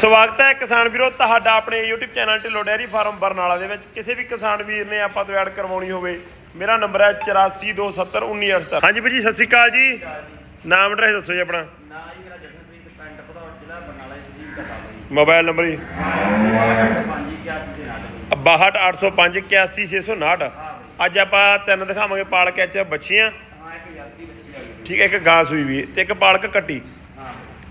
ਸਵਾਗਤ ਹੈ ਕਿਸਾਨ ਵੀਰੋ ਤੁਹਾਡਾ ਆਪਣੇ YouTube channel Dhillon dairy farm Barnala ਦੇ ਵਿੱਚ। ਕਿਸੇ ਵੀ ਕਿਸਾਨ ਵੀਰ ਨੇ ਆਪਾਂ ਤੋਂ ਐਡ ਕਰਵਾਉਣੀ ਹੋਵੇ ਮੇਰਾ ਨੰਬਰ ਹੈ 84271918 ਹਾਂਜੀ ਭਾਜੀ ਸਤਿ ਸ਼੍ਰੀ ਅਕਾਲ ਜੀ। ਨਾਮ ਐਡਰੈਸ ਦੱਸੋ ਜੀ ਆਪਣਾ। ਨਾ ਜੀ ਮੇਰਾ ਜਸ਼ਨਪ੍ਰੀਤ ਪਿੰਡ ਭਦੌੜ ਜ਼ਿਲ੍ਹਾ ਬਰਨਾਲਾ ਤਹਿਸੀਲ ਜੀ। ਮੋਬਾਈਲ ਨੰਬਰ ਜੀ। ਪੰਜ ਇਕਿਆਸੀ ਦੇ ਨਾਲ ਜੀ। 6280581659 ਅੱਜ ਆਪਾਂ ਤਿੰਨ ਦਿਖਾਵਾਂਗੇ ਪਾਲ ਕੈਚ ਬੱਚੀਆਂ ਹਾਂ ਇੱਕ ਜਰਸੀ ਬੱਚੀ ਆ ਗਈ। ਠੀਕ ਹੈ ਇੱਕ ਗਾਂ ਸੂਈ ਵੀ ਤੇ ਇੱਕ ਪਾਲਕ ਕੱਟੀ।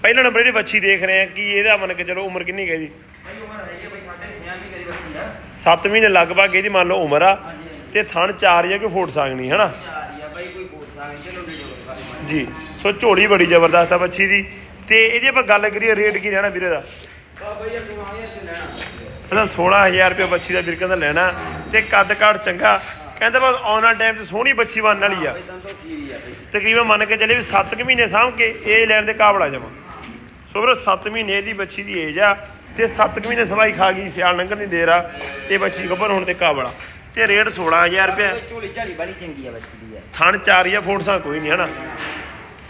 ਪਹਿਲਾ ਨੰਬਰ ਜਿਹੜੀ ਬੱਚੀ ਦੇਖ ਰਹੇ ਆ ਕਿ ਇਹਦਾ ਮੰਨ ਕੇ ਚਲੋ ਉਮਰ ਕਿੰਨੀ ਹੈ ਜੀ? ਭਾਈ ਉਮਰ ਹੈਗੀ ਆ ਬਈ ਸਾਡੇ 6 ਮਹੀਨੇ ਦੀ ਬੱਚੀ ਆ। 7 ਮਹੀਨੇ ਲਗਭਗ ਇਹਦੀ ਮੰਨ ਲਓ ਉਮਰ ਆ ਤੇ ਥਣ ਚਾਰ ਹੀ ਆ ਕੋਈ ਫੋਟ ਸਾਂਗਣੀ ਹਨਾ ਜੀ ਸੋ ਝੋਲੀ ਬੜੀ ਜ਼ਬਰਦਸਤ ਆ ਬੱਚੀ ਦੀ। ਤੇ ਇਹਦੀ ਆਪਾਂ ਗੱਲ ਕਰੀਏ ਰੇਟ ਕੀ ਰਹਿਣਾ ਵੀਰੇ ਦਾ? ਇਹਦਾ 16000 ਰੁਪਏ ਬੱਚੀ ਦਾ ਵੀਰ ਕਹਿੰਦਾ ਲੈਣਾ। ਤੇ ਕੱਦ ਕਾਠ ਚੰਗਾ। ਕਹਿੰਦਾ ਬਸ ਆਉਣ ਵਾਲੇ ਟਾਈਮ ਤੇ ਸੋਹਣੀ ਬੱਚੀ ਬਣਨ ਵਾਲੀ ਆ। ਤਕਰੀਬਨ ਮੰਨ ਕੇ ਚੱਲੇ ਵੀ 7 ਕੁ ਮਹੀਨੇ ਸਾਂਭ ਕੇ ਇਹ ਲੈਣ ਦੇ ਕਾਬਲ ਆ ਜਾਵਾਂ। ਸੋ ਵੀਰੋ 7 ਮਹੀਨੇ ਦੀ ਬੱਚੀ ਦੀ ਏਜ ਆ ਤੇ 7 ਕੁ ਮਹੀਨੇ ਸਵਾਈ ਖਾ ਗਈ ਸਿਆਲ ਲੰਘਣ ਦੀ ਦੇਰ ਆ ਤੇ ਬੱਚੀ ਗੱਭਰ ਹੋਣ ਤੇ ਕਾਬਲ ਤੇ ਰੇਟ 16000 ਰੁਪਏ ਝੋਲੀ ਝਾਲੀ ਬੜੀ ਚੰਗੀ ਆ ਬੱਚੀ ਦੀ ਆ। ਥਣ ਚਾਰ ਹੀ ਆ ਫੋਟਸਾਂ ਕੋਈ ਨਹੀਂ ਹਨਾ?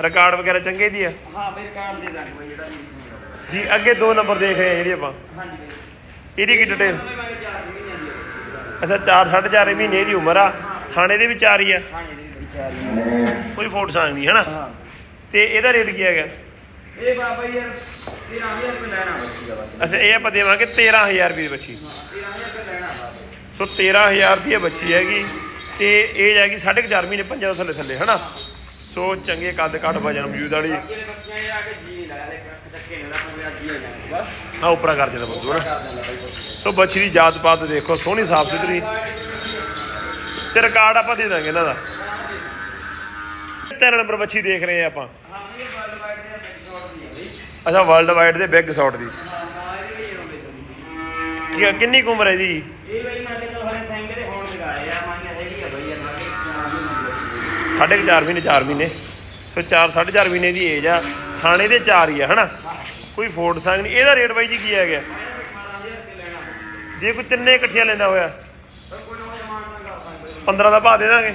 ਰਿਕਾਰਡ ਵਗੈਰਾ ਚੰਗੇ ਦੀ ਆ? ਹਾਂ ਬਈ ਰਿਕਾਰਡ ਦੇ ਦਾਂਗੇ ਬਈ ਜਿਹੜਾ ਵੀ ਜੀ ਅੱਗੇ ਦੋ ਨੰਬਰ ਦੇਖ ਰਹੇ ਆ ਜਿਹੜੀ ਆਪਾਂ। ਹਾਂਜੀ ਇਹਦੀ ਕੀ ਡਿਟੇਲ ਬਈ ਮੈਂ 4 ਮਹੀਨਿਆਂ ਦੀ ਆ ਬੱਚੀ ਅੱਛਾ 4 4.5 ਮਹੀਨੇ ਦੀ ਉਮਰ ਆ। ਥਾਣੇ ਦੇ ਵੀ ਚਾਰ ਹੀ ਆ। ਕੋਈ ਫੋਟ ਸਾਂਗ ਨਹੀਂ ਹਨਾ? ਹਾਂ। ਤੇ ਇਹਦਾ ਰੇਟ ਕੀ ਹੈਗਾ? ਇਹ ਬਾਬਾ ਯਾਰ 13000 ਰੁਪਏ ਲੈਣਾ। ਬੱਚੀ ਦਾ ਬਸ ਅੱਛਾ ਇਹ ਆਪਾਂ ਦੇਵਾਂਗੇ 13000 ਰੁਪਏ ਦੀ ਬੱਚੀ। 13000 ਰੁਪਏ ਲੈਣਾ ਬਾਬਾ ਸੋ 13000 ਦੀ ਇਹ ਬੱਚੀ ਹੈਗੀ ਤੇ ਏਜ ਹੈਗੀ 4.5 ਮਹੀਨੇ ਪੰਜਾਂ ਥੱਲੇ ਥੱਲੇ ਹਨਾ? ਸੋ ਚੰਗੇ ਕੱਦ ਕੱਟ ਵਜਨ ਮੌਜੂਦ ਵਾਲੀ ਬਾਕੀ ਇਹ ਬੱਚਿਆਂ ਨੇ ਆ ਕੇ ਜੀ ਲਾ ਲੈ ਹੀ ਆ ਜਾਣਾ। ਬਸ। ਆ ਉਪਰਾ ਕਰ ਦਿੰਦਾ ਬੰਦੂ ਹਨਾ? ਕਰ ਦਿੰਦਾ ਬਾਈ ਬਸ ਸੋ ਬੱਚੀ ਦੀ ਜਾਤ ਪਾਤ ਦੇਖੋ ਸੋਹਣੀ ਸਾਫ਼ ਸੁਥਰੀ। ਤੇ ਰਿਕਾਰਡ ਆਪਾਂ ਦੇ ਦਾਂਗੇ ਇਹਨਾਂ ਦਾ। ਤਿੰਨ ਨੰਬਰ ਬੱਚੀ ਦੇਖ ਰਹੇ ਆ ਆਪਾਂ। ਹਾਂ ਇਹ ਵਾਈਡ ਦੇ ਬੈਕ ਸ਼ਾਟ ਦੀ ਹੈ ਬਈ ਅੱਛਾ ਵਰਲਡ ਵਾਈਡ ਦੇ ਬਿਗ ਸ਼ਾਟ ਦੀ। ਕੀ ਕਿੰਨੀ ਕੁ ਉਮਰ ਹੈ ਜੀ ਇਹ ਬਈ ਮੈਂ ਕਿਹਾ ਹਲੇ ਸੈਂਗੇ ਦੇ ਹੋਣ ਲਗਾਏ ਆ ਮਾਨੀਆਂ ਹੈਗੀ ਆ ਬਈ ਯਾਰ ਮਾਨੀ ਸਾਢੇ ਕੁ ਚਾਰ ਮਹੀਨੇ 4 ਮਹੀਨੇ। ਸੋ 4 4.5 ਮਹੀਨੇ ਦੀ ਏਜ ਆ। ਥਾਣੇ ਦੇ 4 ਹੀ ਆ ਹਨਾ? ਕੋਈ ਫੋਰਡ ਸੰਗ ਨਹੀਂ। ਇਹਦਾ ਰੇਟ ਬਾਈ ਜੀ ਕੀ ਹੈਗਾ? 18000 ਰੁਪਏ ਲੈਣਾ ਜੇ ਕੋਈ ਤਿੰਨੇ ਇਕੱਠੀਆਂ ਲੈਂਦਾ ਹੋਇਆ ਪਰ ਕੋਈ ਨਾ ਮਾਨ ਨਾ ਕਰ ਸਕਦੇ 15 ਦਾ ਭਾਅ ਦੇ ਦਾਂਗੇ।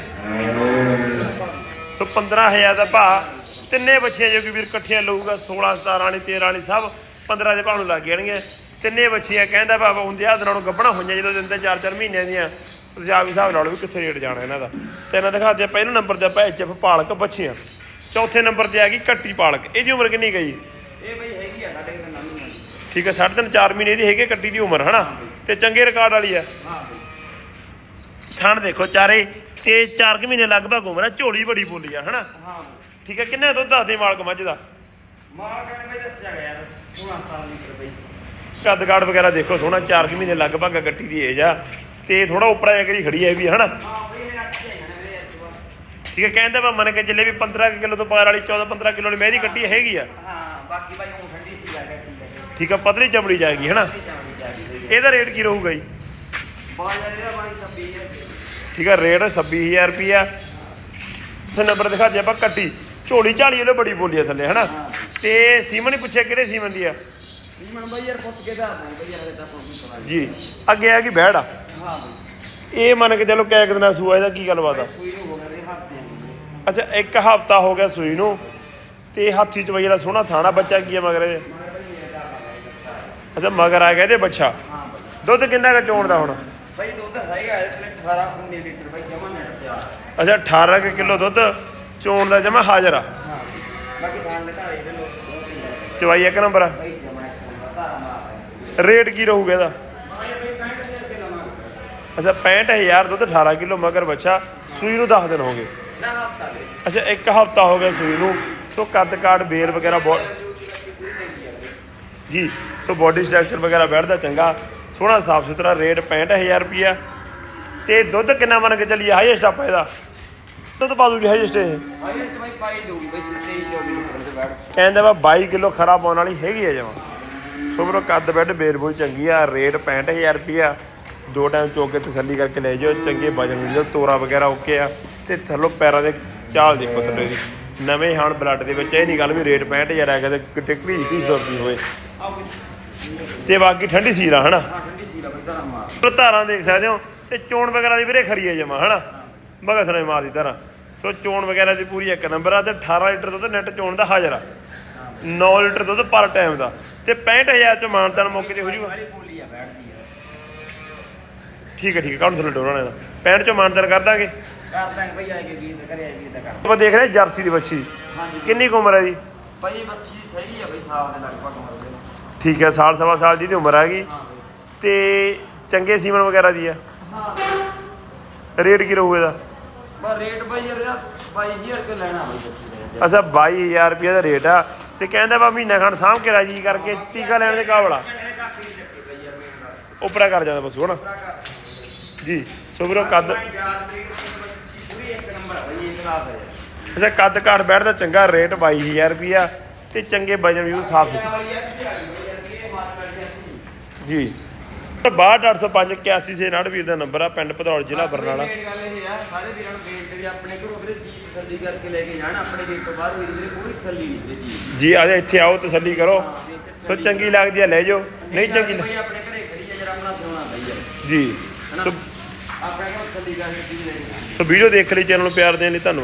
ਸੋ 15000 ਦਾ ਭਾਅ ਤਿੰਨੇ ਬੱਚੀਆਂ ਜੋ ਕਿ ਵੀਰ ਇਕੱਠੀਆਂ ਲਊਗਾ 16 17 ਵਾਲੀ 13 ਵਾਲੀ ਸਭ 15 ਦੇ ਭਾਅ ਨੂੰ ਲੱਗ ਜਾਣਗੇ। ਤਿੰਨੇ ਬੱਚੀਆਂ ਕਹਿੰਦਾ ਬਾਬਾ ਹੁੰਦੇ ਆ ਦਿਨਾਂ ਨੂੰ ਗੱਭਣਾ ਹੋਈਆਂ ਜਦੋਂ ਦਿਨ ਤੇ 4-4 ਮਹੀਨਿਆਂ ਦੀਆਂ। ਤੁਸੀਂ ਆਪ ਹਿਸਾਬ ਲਾ ਲਓ ਵੀ ਕਿੱਥੇ ਰੇਟ ਜਾਣਾ ਇਹਨਾਂ ਦਾ। ਤਿੰਨ ਦਿਖਾਤੇ ਆ ਪਹਿਲੇ ਨੰਬਰ ਤੇ ਆਪਾਂ ਐਚਐਫ ਪਾਲਕ ਬੱਚੀਆਂ। ਚੌਥੇ ਨੰਬਰ ਤੇ ਆ ਗਈ ਕੱਟੀ ਪਾਲਕ। ਇਹਦੀ ਉਮਰ ਕਿੰਨੀ ਗਈ ਇਹ ਬਈ ਹੈਗੀ ਆ ਸਾਡੇ ਨਾਨੀ ਠੀਕ ਹੈ ਸਾਢੇ ਤਿੰਨ 4 ਮਹੀਨੇ ਦੀ ਹੈਗੀ ਕੱਟੀ ਦੀ ਉਮਰ ਹਨਾ? ਤੇ ਚੰਗੇ ਰਿਕਾਰਡ ਵਾਲੀ ਆ। ਹਾਂ ਥਣ ਦੇਖੋ ਚਾਰੇ। ਤੇ 4 ਕੁ ਮਹੀਨੇ ਲਗਭਗ ਉਮਰ ਆ ਝੋਲੀ ਬੜੀ ਬੋਲੀ ਆ ਹਨਾ? ਹਾਂ। ਠੀਕ ਹੈ ਕਿੰਨੇ ਦੁੱਧ ਦੱਸਦੇ ਮਾਲਕ ਮੱਝ ਦਾ? ਮਾਰ ਕਹਿੰਦੇ ਬਈ ਦੱਸਿਆ ਗਿਆ ਯਾਰ 16 ਸਾਲ ਲੀਟਰ ਬਈ। ਕੱਦ-ਕਾਠ ਵਗੈਰਾ ਦੇਖੋ ਸੋਹਣਾ 4 ਕੁ ਮਹੀਨੇ ਲਗਭਗ ਗੱਟੀ ਦੀ ਏਜ ਆ ਤੇ ਥੋੜਾ ਉੱਪਰ ਆ ਕਰੀ ਖੜੀ ਹੈ ਵੀ ਹਨਾ? ਕੇ ਨੇ ਠੀਕ ਹੈ ਕਹਿੰਦਾ ਮੈਂ ਮੰਨ ਕੇ ਚੱਲੇ ਵੀ 15 ਕੁ ਕਿਲੋ ਤੋਂ ਪਾਰ ਵਾਲੀ 14-15 ਕਿਲੋ ਵਾਲੀ ਮੈਂ ਇਹਦੀ ਕੱਟੀ ਹੈਗੀ ਆ। ਹਾਂ ਬਾਕੀ ਬਾਈ ਉਹ ਠੰਡੀ ਸੀ ਲੱਗਾ ਠੀਕ ਆ ਪਤਲੀ ਚਮੜੀ ਜਾਏਗੀ ਹਨਾ? ਇਹਦਾ ਰੇਟ ਕੀ ਰਹੂਗਾ ਜੀ? ਬਾਜ਼ਾਰ ਇਹਦਾ ਬਾਈ 26000 ਰੁਪਏ। ਠੀਕ ਆ ਰੇਟ 26000 ਰੁਪਿਆ ਤੇ ਨੰਬਰ ਦਿਖਾ ਦੇ ਆਪਾਂ ਕੱਟੀ। ਝੋਲੀ ਝਾਲੀ ਇਹਨੇ ਬੜੀ ਬੋਲੀ ਆ ਥੱਲੇ ਹਨਾ? ਤੇ ਸੀਮਨ ਹੀ ਪੁੱਛਿਆ ਕਿਹੜੇ ਸੀਮਨ ਦੀ ਆ? ਮੈਂ ਬਾਈ ਯਾਰ ਪੁੱਛ ਕੇ ਦਾ ਬਈ ਯਾਰ ਇਹਦਾ ਪਤਾ ਜੀ। ਅੱਗੇ ਆ ਗਈ ਬਹਿੜ ਆ। ਹਾਂ। ਇਹ ਮੰਨ ਕੇ ਚਲੋ ਕੈਕ ਦਿਨਾਂ ਸੂਆ ਇਹਦਾ ਕੀ ਗੱਲਬਾਤ ਆ? ਸੂਈ ਨੂੰ ਹੋ ਗਿਆ ਅੱਛਾ ਇੱਕ ਹਫਤਾ ਹੋ ਗਿਆ ਸੂਈ ਨੂੰ ਤੇ ਹਾਥੀ ਚ ਬਈ ਜਿਹੜਾ ਸੋਹਣਾ ਥਾਣਾ ਬੱਚਾ ਕੀ ਹੈ ਮਗਰ ਇਹਦੇ? ਅੱਛਾ ਮਗਰ ਆ ਗਿਆ ਇਹਦੇ ਬੱਚਾ। ਹਾਂ ਦੁੱਧ ਕਿੰਨਾ ਕੁ ਚੋਣ ਦਾ ਹੁਣ? ਬਈ ਦੁੱਧ ਹੈਗਾ 18 19 ਲੀਟਰ ਬਈ ਜਮਾ ਨੈਟ ਤੇ ਆ। ਅੱਛਾ 18 ਕੁ ਕਿਲੋ ਦੁੱਧ ਚੋਣ ਦਾ ਜਮਾ ਹਾਜ਼ਰ ਆ। ਹਾਂ ਬਾਕੀ ਖਾਣ ਦੇ ਘਰ ਇਹਦੇ ਲੋਕ ਬਹੁਤ ਹੀ ਲੈ ਚਵਾਈ ਇੱਕ ਨੰਬਰ ਆ। ਬਈ ਜਮਾ ਧਾਰਾ ਮਾਰ ਰੇਟ ਕੀ ਰਹੂਗਾ ਇਹਦਾ? ਬਾਈ ਬਈ 65000 ਰੁਪਏ ਲਵਾਂਗੇ। ਅੱਛਾ 65000 ਦੁੱਧ 18 ਕਿਲੋ ਮਗਰ ਬੱਚਾ ਸੂਈ ਨੂੰ 10 ਦਿਨ ਹੋ ਗਏ। ਨਾ ਹਫਤਾ ਦੇ। ਅੱਛਾ ਇੱਕ ਹਫਤਾ ਹੋ ਗਿਆ ਸੂਈ ਨੂੰ। ਸੋ ਕੱਦ ਕਾਠ ਬੇਰ ਵਗੈਰਾ ਬਹੁਤ ਜੀ ਸੋ ਬਾਡੀ ਸਟਰਕਚਰ ਵਗੈਰਾ ਬੈਠਦਾ ਚੰਗਾ। ਸੋਹਣਾ ਸਾਫ਼ ਸੁਥਰਾ ਰੇਟ 65000 ਰੁਪਿਆ ਤੇ ਦੁੱਧ ਕਿੰਨਾ ਮੰਨ ਕੇ ਚੱਲੀਏ ਹਾਈਐਸਟ ਆਪਾਂ ਇਹਦਾ। ਦੁੱਧ ਪਾ ਦੂਗੀ ਹਾਈਐਸਟ ਇਹ। ਹਾਈਐਸਟ ਬਈ ਪਾਈ ਦਊਗੀ ਬਈ 23 24 ਲੀਟਰ ਦੇ ਬੈਠ। ਕਹਿੰਦਾ ਵਾ 22 ਕਿਲੋ ਖਰਾ ਪਾਉਣ ਵਾਲੀ ਹੈਗੀ ਆ ਜਮਾ। ਸੋ ਵੀਰੋ ਕੱਦ ਬੈੱਡ ਬੇਰਬੁਲ ਚੰਗੀ ਆ ਰੇਟ 65000 ਰੁਪਿਆ ਦੋ ਟਾਈਮ ਚੋਕ ਕੇ ਤਸੱਲੀ ਕਰਕੇ ਲੈ ਜਾਓ ਚੰਗੇ ਵਜਨ ਮਿਲ ਜਾਓ ਤੋਰਾ ਵਗੈਰਾ ਓਕੇ ਆ। ਤੇ ਥੱਲੋਂ ਪੈਰਾਂ ਦੇ ਚਾਲ ਦੇਖੋ ਥੱਲੇ ਦੀ। ਨਵੇਂ ਹਾਣ ਬਲੱਡ ਦੇ ਵਿੱਚ ਇਹ ਨਹੀਂ ਗੱਲ ਵੀ ਰੇਟ 65000 ਹੈਗਾ ਤੇ ਕਿਤੇ ਘੜੀ ਘੜੀ ਸੁਰਦੀ ਹੋਏ। ਤੇ ਬਾਕੀ ਠੰਡੀ ਸੀਰਾ ਹਨਾ? ਹਾਂ ਠੰਡੀ ਸੀ ਲਾ ਬਈ ਧਾਰਾ ਮਾਰ। ਧਾਰਾਂ ਦੇਖ ਸਕਦੇ ਹੋ। ਤੇ ਚੋਣ ਵਗੈਰਾ ਦੀ ਵੀਰੇ ਖਰੀ ਹੈ ਜਮਾ ਹਨਾ? ਮਗਰ ਸਨੇ ਮਾਰਦੀ ਧਾਰਾਂ ਸੋ ਚੋਣ ਵਗੈਰਾ ਦੀ ਪੂਰੀ ਇੱਕ ਨੰਬਰ ਆ ਤੇ 18 ਲੀਟਰ ਦੁੱਧ ਨੈਟ ਚੋਣ ਦਾ ਹਾਜ਼ਰ ਆ। 9 ਲੀਟਰ ਦੁੱਧ ਪਰ ਟਾਈਮ ਦਾ। ਤੇ 65000 ਚ ਮਾਨਤਾਨ ਮੌਕੇ ਤੇ ਹੋ ਜੂਗਾ। ਠੀਕ ਹੈ ਠੀਕ ਹੈ ਕਾਹਨੂੰ ਥੱਲੇ ਡੋਲਣਾ ਇਹਦਾ? 65 ਚ ਮਾਨਤਾਨ ਕਰ ਦਾਂਗੇ। ਕਰ ਦਾਂਗੇ ਭਈ ਆਏਗੇ ਵੀਰ ਦੇ ਘਰੇ ਆਏ ਵੀਰ ਦਾ ਕਰ। ਆਪਾਂ ਦੇਖ ਰਹੇ ਹਾਂ ਜਰਸੀ ਦੀ ਬੱਚੀ। ਹਾਂਜੀ। ਕਿੰਨੀ ਕੁ ਉਮਰ ਹੈ ਜੀ? ਭਈ ਬੱਚੀ ਸਹੀ ਆ ਭਈ ਸਾਲ ਦੇ ਲਗਭਗ ਉਮਰ ਦੇ। ਠੀਕ ਹੈ ਸਾਲ ਸਵਾ ਸਾਲ ਦੀ ਦੀ ਉਮਰ ਆ ਗਈ। ਹਾਂ ਤੇ ਚੰਗੇ ਸੀਮਨ ਵਗੈਰਾ ਦੀ ਆ? ਹਾਂ। ਰੇਟ ਕੀ ਰਹੂ ਇਹਦਾ? ਬਸ ਰੇਟ ਭਈ ਯਾਰ 22000 ਰੁਪਏ ਲੈਣਾ ਦਾ ਅਸਾ 22000 ਰੁਪਏ ਦਾ ਰੇਟ ਆ। ਤੇ ਕਹਿੰਦਾ ਵਾ ਮਹੀਨਾ ਖੰਡ ਸਾਂਭ ਕੇ ਰਾਜੀ ਕਰਕੇ ਟੀਕਾ ਲੈਣ ਦੇ ਕਾਬਲਾ ਉਪਰਾ ਕਰ ਜਾਂਦਾ ਬਸ ਹੁਣ ਜੀ ਸੋ ਵੀਰੋ ਕੱਦ ਅਸਾ ਕੱਦ ਘਾਟ ਬੈਠਦਾ ਚੰਗਾ ਰੇਟ 22000 ਰੁਪਿਆ ਤੇ ਚੰਗੇ ਵਜਨ ਵੀ ਸਾਫ਼ ਸੁਥਰੇ। ਜੀ। 62805 81 ਵੀਰ ਦਾ ਨੰਬਰ ਆ ਪਿੰਡ ਭਦੌੜ ਜ਼ਿਲ੍ਹਾ ਬਰਨਾਲਾ। ਮੇਨ ਗੱਲ ਇਹ ਆ ਸਾਰੇ ਵੀਰਾਂ ਨੂੰ ਬੇਨਤੀ ਵੀ ਆਪਣੇ ਘਰੋਂ ਵੀਰੇ ਚੀਜ਼ ਤਸੱਲੀ ਕਰਕੇ ਲੈ ਕੇ ਜਾਣ ਆਪਣੇ ਗੇਟ ਤੋਂ ਬਾਹਰ ਹੋਈ ਵੀਰੇ ਕੋਈ ਤਸੱਲੀ ਨਹੀਂ ਤੇ ਚੀਜ਼ ਜੀ ਆ ਜਾ ਇੱਥੇ ਆਓ ਤਸੱਲੀ ਕਰੋ। ਸੋ ਤਸੱਲੀ ਚੰਗੀ ਲੱਗਦੀ ਆ ਲੈ ਜਾਓ। ਨਹੀਂ ਚੰਗੀ ਭਈ ਆਪਣੇ ਘਰੇ ਖੜੀ ਆ ਜਰਾ ਆਪਣਾ ਸੋਨਾ ਪਈ ਆ। ਜੀ। ਆਪਣੇ ਕੋਲ ਤਸੱਲੀ ਕਰਕੇ ਚੀਜ਼ ਲੈ ਜਾਣ। ਸੋ ਵੀਡੀਓ ਦੇਖ ਲਈ ਚੈਨਲ ਨੂੰ ਪਿਆਰ ਦੇਣ ਲਈ ਧੰਨਵਾਦ।